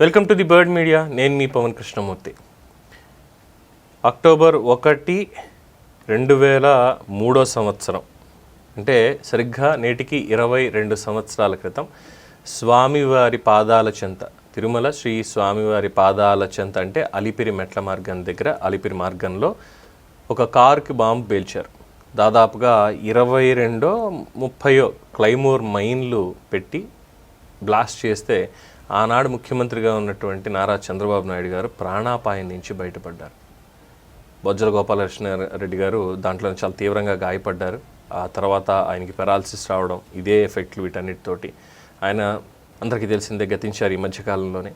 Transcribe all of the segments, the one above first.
Welcome to the bird media. నేను మీ Pawan Krishnamurthy. October ఒకటి రెండు వేల మూడో సంవత్సరం. అంటే సరిగ్గా నేటికి ఇరవై రెండు సంవత్సరాల క్రితం స్వామివారి పాదాల చెంత తిరుమల శ్రీ స్వామివారి పాదాల చెంత అంటే అలిపిరి మెట్ల మార్గం దగ్గర అలిపిరి మార్గంలో ఒక కారుకి బాంబు పేల్చారు. దాదాపుగా ఇరవై రెండో ముప్పయో క్లైమోర్ మైన్లు పెట్టి బ్లాస్ట్ చేస్తే ఆనాడు ముఖ్యమంత్రిగా ఉన్నటువంటి నారా చంద్రబాబు నాయుడు గారు ప్రాణాపాయం నుంచి బయటపడ్డారు. బొజ్జల గోపాలకృష్ణ రెడ్డి గారు దాంట్లో చాలా తీవ్రంగా గాయపడ్డారు. ఆ తర్వాత ఆయనకి పెరాలసిస్ రావడం ఇదే ఎఫెక్ట్లు వీటన్నిటితోటి. ఆయన అందరికీ తెలిసిందే గతించారు ఈ మధ్యకాలంలోనే.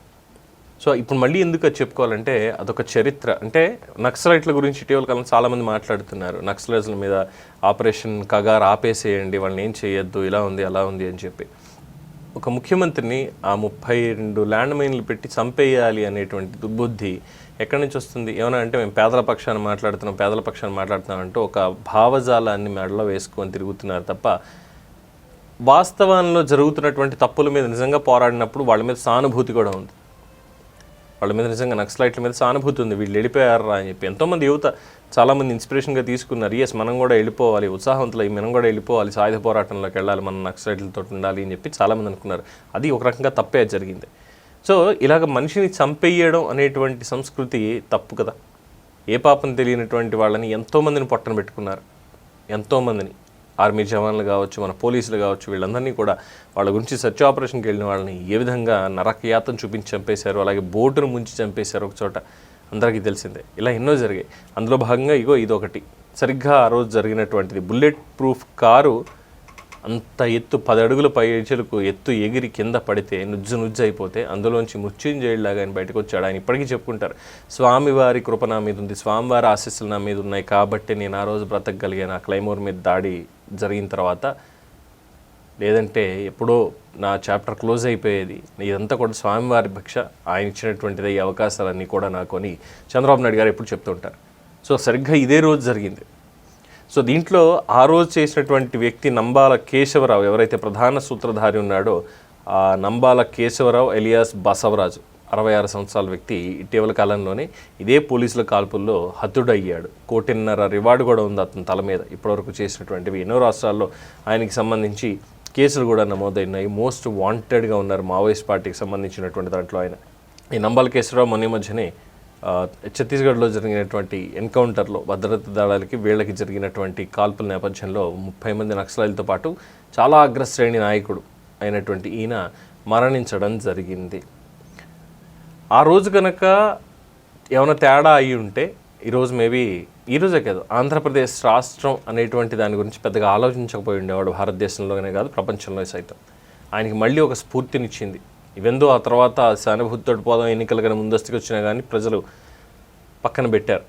సో ఇప్పుడు మళ్ళీ ఎందుకు అది చెప్పుకోవాలంటే అదొక చరిత్ర. అంటే నక్సలైట్ల గురించి ఇటీవల కాలం చాలామంది మాట్లాడుతున్నారు. నక్సలైట్ల మీద ఆపరేషన్ కగార్ ఆపేసేయండి వాళ్ళని ఏం చేయొద్దు ఇలా ఉంది అలా ఉంది అని చెప్పి. ఒక ముఖ్యమంత్రిని ఆ ముప్పై రెండు ల్యాండ్ మైన్లు పెట్టి చంపేయాలి అనేటువంటి దుర్బుద్ధి ఎక్కడి నుంచి వస్తుంది? ఏమైనా అంటే మేము పేదల పక్షాన్ని మాట్లాడుతున్నాం పేదల పక్షాన్ని మాట్లాడుతున్నాం అంటూ ఒక భావజాలాన్ని మెడలో వేసుకొని తిరుగుతున్నారు తప్ప వాస్తవంలో జరుగుతున్నటువంటి తప్పుల మీద నిజంగా పోరాడినప్పుడు వాళ్ళ మీద సానుభూతి కూడా ఉంది. వాళ్ళ మీద నిజంగా నక్సలైట్ల మీద సానుభూతి ఉంది. వీళ్ళు వెళ్ళిపోయారా అని చెప్పి ఎంతోమంది యువత చాలామంది ఇన్స్పిరేషన్గా తీసుకున్నారు. ఎస్ మనం కూడా వెళ్ళిపోవాలి. ఉత్సాహవంతులై మనం కూడా వెళ్ళిపోవాలి. సాయుధ పోరాటంలోకి వెళ్ళాలి. మనం నక్సలైట్లతో ఉండాలి అని చెప్పి చాలామంది అనుకున్నారు. అది ఒక రకంగా తప్పే జరిగింది. సో ఇలాగ మనిషిని చంపేయడం అనేటువంటి సంస్కృతి తప్పు కదా. ఏ పాపం తెలియనటువంటి వాళ్ళని ఎంతోమందిని పొట్టన పెట్టుకున్నారు. ఎంతోమందిని. ఆర్మీ జవాన్లు కావచ్చు మన పోలీసులు కావచ్చు వీళ్ళందరినీ కూడా వాళ్ళ గురించి సర్చ్ ఆపరేషన్కి వెళ్ళిన వాళ్ళని ఏ విధంగా నరకయాతం చూపించి చంపేశారు అలాగే బోటును ముంచి చంపేశారు ఒక చోట అందరికీ తెలిసిందే. ఇలా ఎన్నో జరిగాయి. అందులో భాగంగా ఇగో ఇదొకటి. సరిగ్గా ఆ రోజు జరిగినటువంటిది. బుల్లెట్ ప్రూఫ్ కారు అంత ఎత్తు పది అడుగుల పై ఎచ్చులకు ఎత్తు ఎగిరి కింద పడితే నుజ్జు నుజ్జు అయిపోతే అందులోంచి మృత్యుంజయుడిలాగా ఆయన బయటకు వచ్చాడు. ఆయన ఇప్పటికీ చెప్పుకుంటారు స్వామివారి కృప నా మీద ఉంది స్వామివారి ఆశీస్సులు నా మీద ఉన్నాయి కాబట్టి నేను ఆ రోజు బ్రతకగలిగాను. ఆ క్లైమోర్ మీద దాడి జరిగిన తర్వాత లేదంటే ఎప్పుడో నా చాప్టర్ క్లోజ్ అయిపోయేది. ఇదంతా కూడా స్వామివారి భిక్ష ఆయన ఇచ్చినటువంటిది ఈ అవకాశాలన్నీ కూడా నాకు అని చంద్రబాబు నాయుడు గారు ఎప్పుడు చెప్తుంటారు సో సరిగ్గా ఇదే రోజు జరిగింది. సో దీంట్లో ఆ రోజు చేసినటువంటి వ్యక్తి నంబాల కేశవరావు ఎవరైతే ప్రధాన సూత్రధారి ఉన్నాడో ఆ నంబాల కేశవరావు ఎలియాస్ బసవరాజు అరవై ఆరు సంవత్సరాల వ్యక్తి ఇటీవల కాలంలోనే ఇదే పోలీసుల కాల్పుల్లో హతుడయ్యాడు. కోటిన్నర రివార్డు కూడా ఉంది అతని తల మీద. ఇప్పటివరకు చేసినటువంటివి ఎన్నో రాష్ట్రాల్లో ఆయనకి సంబంధించి కేసులు కూడా నమోదైనాయి. మోస్ట్ వాంటెడ్గా ఉన్నారు మావోయిస్ట్ పార్టీకి సంబంధించినటువంటి దాంట్లో ఆయన. ఈ నంబాల కేశవరావు మొన్న మధ్యనే ఛత్తీస్గఢ్లో జరిగినటువంటి ఎన్కౌంటర్లో భద్రతా దళాలకి వీళ్ళకి జరిగినటువంటి కాల్పుల నేపథ్యంలో ముప్పై మంది నక్సలైలతో పాటు చాలా అగ్రశ్రేణి నాయకుడు అయినటువంటి ఈయన మరణించడం జరిగింది. ఆ రోజు కనుక ఏమైనా తేడా అయి ఉంటే ఈరోజు మేబీ ఈరోజే కాదు ఆంధ్రప్రదేశ్ రాష్ట్రం అనేటువంటి దాని గురించి పెద్దగా ఆలోచించకపోయి ఉండేవాడు భారతదేశంలోనే కాదు ప్రపంచంలో సైతం. ఆయనకి మళ్ళీ ఒక స్ఫూర్తినిచ్చింది ఇవెందో ఆ తర్వాత సానుభూతి పోదాం ఎన్నికలు కానీ ముందస్తుకు వచ్చినా కానీ ప్రజలు పక్కన పెట్టారు.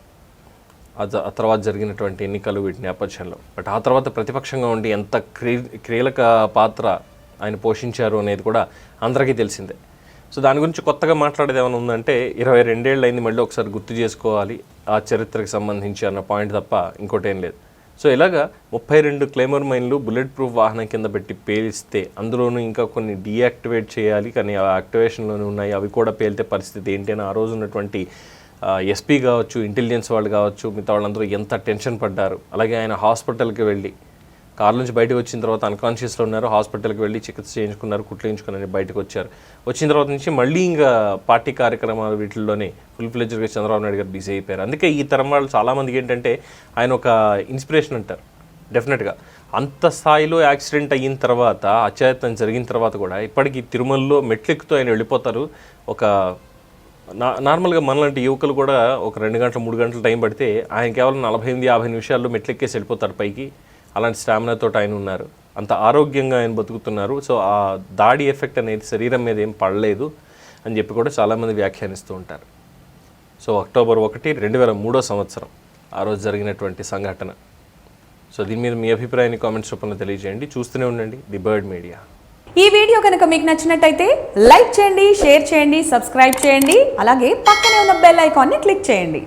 ఆ తర్వాత జరిగినటువంటి ఎన్నికలు వీటి నేపథ్యంలో. బట్ ఆ తర్వాత ప్రతిపక్షంగా ఉండి ఎంత క్రీ క్రియలక పాత్ర ఆయన పోషించారు అనేది కూడా అందరికీ తెలిసిందే. సో దాని గురించి కొత్తగా మాట్లాడేది ఏమైనా ఉందంటే ఇరవై రెండేళ్ళు అయింది మళ్ళీ ఒకసారి గుర్తు చేసుకోవాలి ఆ చరిత్రకు సంబంధించి అన్న పాయింట్ తప్ప ఇంకోటి ఏం లేదు. సో ఇలాగా ముప్పై రెండు క్లైమర్ మైన్లు బుల్లెట్ ప్రూఫ్ వాహనం కింద పెట్టి పేలిస్తే అందులోనూ ఇంకా కొన్ని డీయాక్టివేట్ చేయాలి కానీ ఆ యాక్టివేషన్లోనే ఉన్నాయి. అవి కూడా పేలితే పరిస్థితి ఏంటి అని ఆ రోజు ఉన్నటువంటి ఎస్పీ కావచ్చు ఇంటెలిజెన్స్ వాళ్ళు కావచ్చు మిగతా వాళ్ళందరూ ఎంత టెన్షన్ పడ్డారు. అలాగే ఆయన హాస్పిటల్కి వెళ్ళి కార్ నుంచి బయటకు వచ్చిన తర్వాత అన్కాన్షియస్లో ఉన్నారు హాస్పిటల్కి వెళ్ళి చికిత్స చేయించుకున్నారు కుట్లేయించుకున్నారు బయటకు వచ్చారు. వచ్చిన తర్వాత నుంచి మళ్ళీ ఇంకా పార్టీ కార్యక్రమాలు వీటిల్లోనే ఫుల్ ఫ్లెడ్జ్గా చంద్రబాబు నాయుడు గారు బిజీ అయిపోయారు. అందుకే ఈ తరం వాళ్ళు చాలామందికి ఏంటంటే ఆయన ఒక ఇన్స్పిరేషన్ అంటారు డెఫినెట్గా అంత స్థాయిలో యాక్సిడెంట్ అయిన తర్వాత అత్యాయత్నం జరిగిన తర్వాత కూడా ఇప్పటికీ తిరుమలలో మెట్లెక్కుతూ ఆయన వెళ్ళిపోతారు. ఒక నా నార్మల్గా మనలాంటి యువకులు కూడా ఒక రెండు గంటలు మూడు గంటలు టైం పడితే ఆయన కేవలం నలభై ఎనిమిది యాభై నిమిషాల్లో మెట్లెక్కేసి వెళ్ళిపోతారు పైకి. అలాంటి స్టామినాతో ఆయన ఉన్నారు. అంత ఆరోగ్యంగా ఆయన బతుకుతున్నారు. సో ఆ దాడి ఎఫెక్ట్ అనేది శరీరం మీద ఏం పడలేదు అని చెప్పి కూడా చాలామంది వ్యాఖ్యానిస్తూ ఉంటారు. సో అక్టోబర్ ఒకటి రెండు వేల మూడో సంవత్సరం ఆ రోజు జరిగినటువంటి సంఘటన. సో దీని మీద మీ అభిప్రాయాన్ని కామెంట్స్ రూపంలో తెలియజేయండి. చూస్తూనే ఉండండి ది బర్డ్ మీడియా. ఈ వీడియో కనుక మీకు నచ్చినట్టయితే లైక్ చేయండి షేర్ చేయండి సబ్స్క్రైబ్ చేయండి అలాగే పక్కనే ఉన్న బెల్ ఐకాన్ని క్లిక్ చేయండి.